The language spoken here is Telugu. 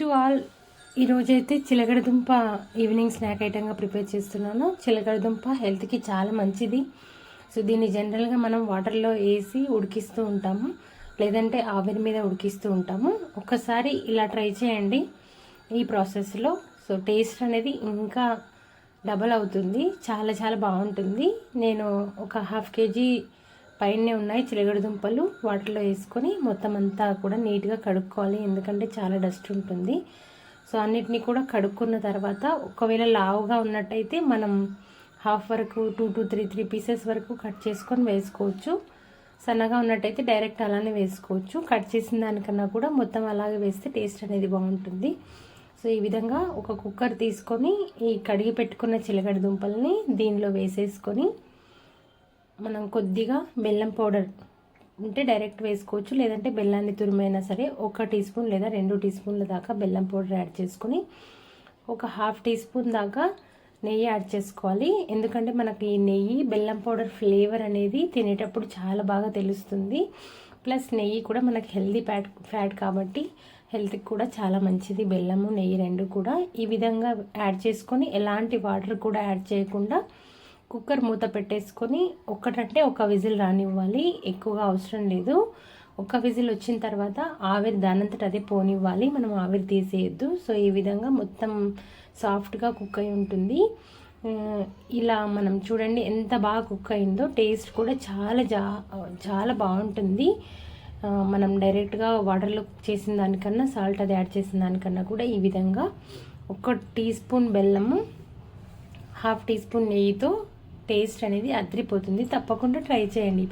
టు ఆల్ ఈరోజైతే చిలకడదుంప ఈవినింగ్ స్నాక్ ఐటెంగా ప్రిపేర్ చేస్తున్నాను. చిలకడదుంప హెల్త్కి చాలా మంచిది. సో దీన్ని జనరల్గా మనం వాటర్లో వేసి ఉడికిస్తూ ఉంటాము. లేదంటే ఆవిరి మీద ఉడికిస్తూ ఉంటాము. ఒక్కసారి ఇలా ట్రై చేయండి ఈ ప్రాసెస్లో సో టేస్ట్ అనేది ఇంకా డబల్ అవుతుంది. చాలా చాలా బాగుంటుంది. నేను ఒక హాఫ్ కేజీ పైనే ఉన్నాయి చిలగడ దుంపలు వాటిలో వేసుకొని మొత్తం అంతా కూడా నీట్గా కడుక్కోవాలి. ఎందుకంటే చాలా డస్ట్ ఉంటుంది. సో అన్నిటినీ కూడా కడుక్కున్న తర్వాత ఒకవేళ లావుగా ఉన్నట్టయితే మనం హాఫ్ వరకు two two three three pieces వరకు కట్ చేసుకొని వేసుకోవచ్చు. సన్నగా ఉన్నట్టయితే డైరెక్ట్ అలానే వేసుకోవచ్చు. కట్ చేసిన దానికన్నా కూడా మొత్తం అలాగే వేస్తే టేస్ట్ అనేది బాగుంటుంది. సో ఈ విధంగా ఒక కుక్కర్ తీసుకొని ఈ కడిగి పెట్టుకున్న చిలగడ దుంపల్ని దీనిలో వేసేసుకొని మనం కొద్దిగా బెల్లం పౌడర్ ఉంటే డైరెక్ట్ వేసుకోవచ్చు. లేదంటే బెల్లాన్ని తురిమైనా సరే ఒక టీ స్పూన్ లేదా రెండు టీ స్పూన్ల దాకా బెల్లం పౌడర్ యాడ్ చేసుకొని ఒక హాఫ్ టీ స్పూన్ దాకా నెయ్యి యాడ్ చేసుకోవాలి. ఎందుకంటే మనకి ఈ నెయ్యి బెల్లం పౌడర్ ఫ్లేవర్ అనేది తినేటప్పుడు చాలా బాగా తెలుస్తుంది. ప్లస్ నెయ్యి కూడా మనకి హెల్దీ ఫ్యాట్ ఫ్యాట్ కాబట్టి హెల్త్కి కూడా చాలా మంచిది. బెల్లము నెయ్యి రెండు కూడా ఈ విధంగా యాడ్ చేసుకొని ఎలాంటి వాటర్ కూడా యాడ్ చేయకుండా కుక్కర్ మూత పెట్టేసుకొని ఒక్కటంటే ఒక విజిల్ రానివ్వాలి ఎక్కువగా అవసరం లేదు. ఒక విజిల్ వచ్చిన తర్వాత ఆవిరి దానంతట అదే పోనివ్వాలి మనం ఆవిరి తీసేయద్దు. సో ఈ విధంగా మొత్తం సాఫ్ట్గా కుక్ అయి ఉంటుంది. ఇలా మనం చూడండి ఎంత బాగా కుక్ అయిందో టేస్ట్ కూడా చాలా జా చాలా బాగుంటుంది. మనం డైరెక్ట్గా వాటర్లో కుక్ చేసిన దానికన్నా సాల్ట్ అది యాడ్ చేసిన దానికన్నా కూడా ఈ విధంగా. ఒక టీ స్పూన్ బెల్లము హాఫ్ టీ స్పూన్ నెయ్యితో టేస్ట్ అనేది అదిరిపోతుంది. తప్పకుండా ట్రై చేయండి